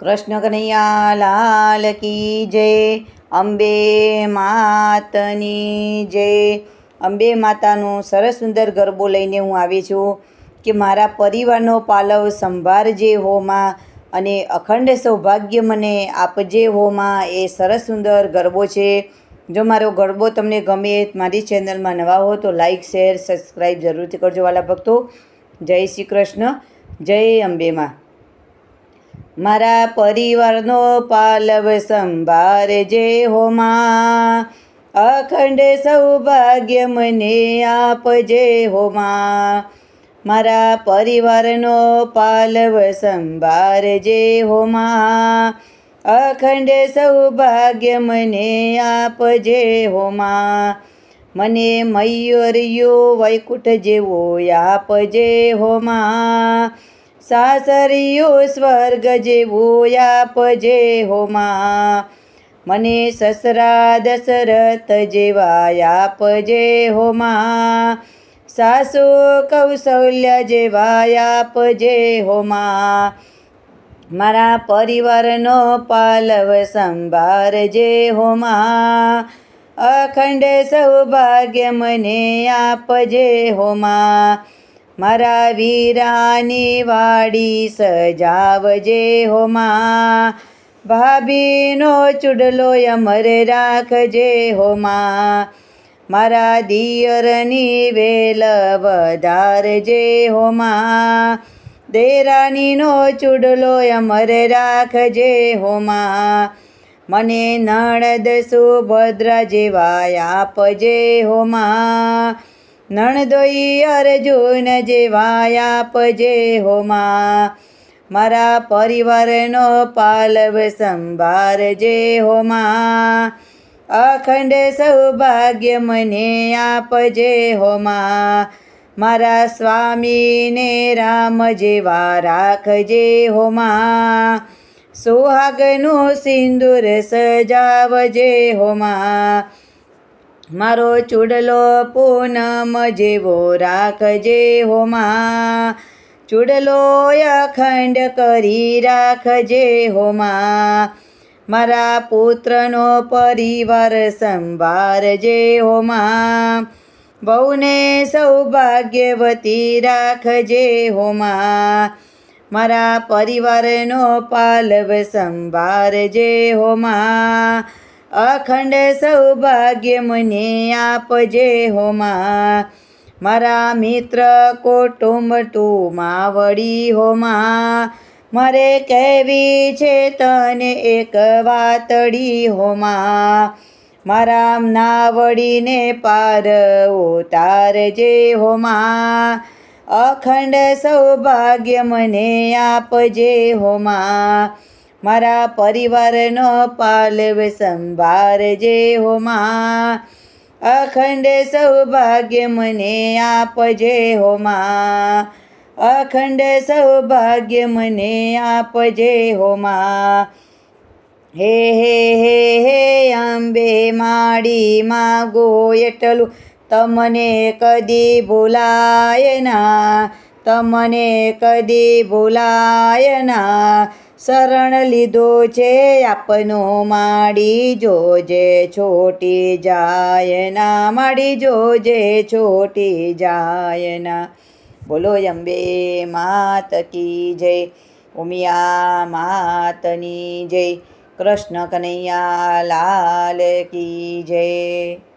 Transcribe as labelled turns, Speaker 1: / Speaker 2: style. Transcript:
Speaker 1: કૃષ્ણ કનૈયા લાલ કી જય, અંબે માતની જય. અંબે માતાનું સરસ સુંદર ગરબો લઈને હું આવી છું કે મારા પરિવારનો પાલવ સંભાળજે હોમાં અને અખંડ સૌભાગ્ય મને આપજે હોમાં એ સરસ સુંદર ગરબો છે. જો મારો ગરબો તમને ગમે મારી ચેનલમાં નવા હો તો લાઈક, શેર, સબસ્ક્રાઈબ જરૂરથી કરજો વાલા ભક્તો. જય શ્રી કૃષ્ણ, જય અંબે માં. મારા પરિવારનો પાલવ સંભાર જે માં. અખંડ સૌભાગ્ય મને આપજે હોમાં મારા પરિવારનો પાલવ સંભાર જે માં. અખંડ સૌભાગ્ય મને આપજે હોમાં મને મયુર્યો વૈકુંઠ જેવો આપજે હો માં. સાસરિયો સ્વર્ગ જેવો આપજે હો માં મને સસરા દશરથ જેવા આપજે હો માં સાસુ કૌશલ્ય જેવા આપજે હો માં મારા પરિવારનો પાલવ સંભાળજે હો માં અખંડ સૌભાગ્ય મને આપજે હો માં મારા વીરાની વાડી સજાવજે હો માં. ભાભીનો ચૂડલો અમર રાખજે હો માં. મારા દિયરની વેલ વધારજે હોમા દેરાણીનો ચૂડલો અમર રાખજે હો માં. મને નણદ સુભદ્રા જેવા આપજે હો માં. નણદોઈ અર્જુન જેવાયા પજે હોમા મારા પરિવારનો પાલવ સંભાર જે હોમા અખંડ સૌભાગ્ય મને આપજે હોમા મારા સ્વામીને રામ જેવા રાખજે હોમા સુહાગનું સિંદૂર સજાવજે હો માં. મારો ચૂડલો પૂનમ જેવો રાખજે હો માં. ચૂડલો અખંડ કરી રાખજે હો માં. મારા પુત્રનો પરિવાર સંભાળજે હો માં. બહુને સૌભાગ્યવતી રાખજે હો માં. મારા પરિવારનો પાલવ સંભાળજે હો માં. અખંડ સૌભાગ્ય મને આપજે હોમાં. મારા મિત્ર કુટુંબ તું માવડી હોમાં. મારે કહેવી છે તને એક વાતડી હોમાં. મારા નાવડીને પાર ઉતારજે હોમાં. અખંડ સૌભાગ્ય મને આપજે હો માં મારા પરિવારનો પાલવ સંભાળજે હો માં. અખંડ સૌભાગ્ય મને આપજે હો માં. અખંડ સૌભાગ્ય મને આપજે હો માં. હે હે હે હે અંબે માડી માગો એટલું તમને કદી ભૂલાય ના. તમને કદી ભૂલાય ના. શરણ લીધો છે આપનો માડી જોજે, છોટી જાય ના, માડી જોજે, છોટી જાય ના. બોલો અંબે માત કી જય, ઉમિયા માતની જય, કૃષ્ણ કનૈયા લાલ કી જય.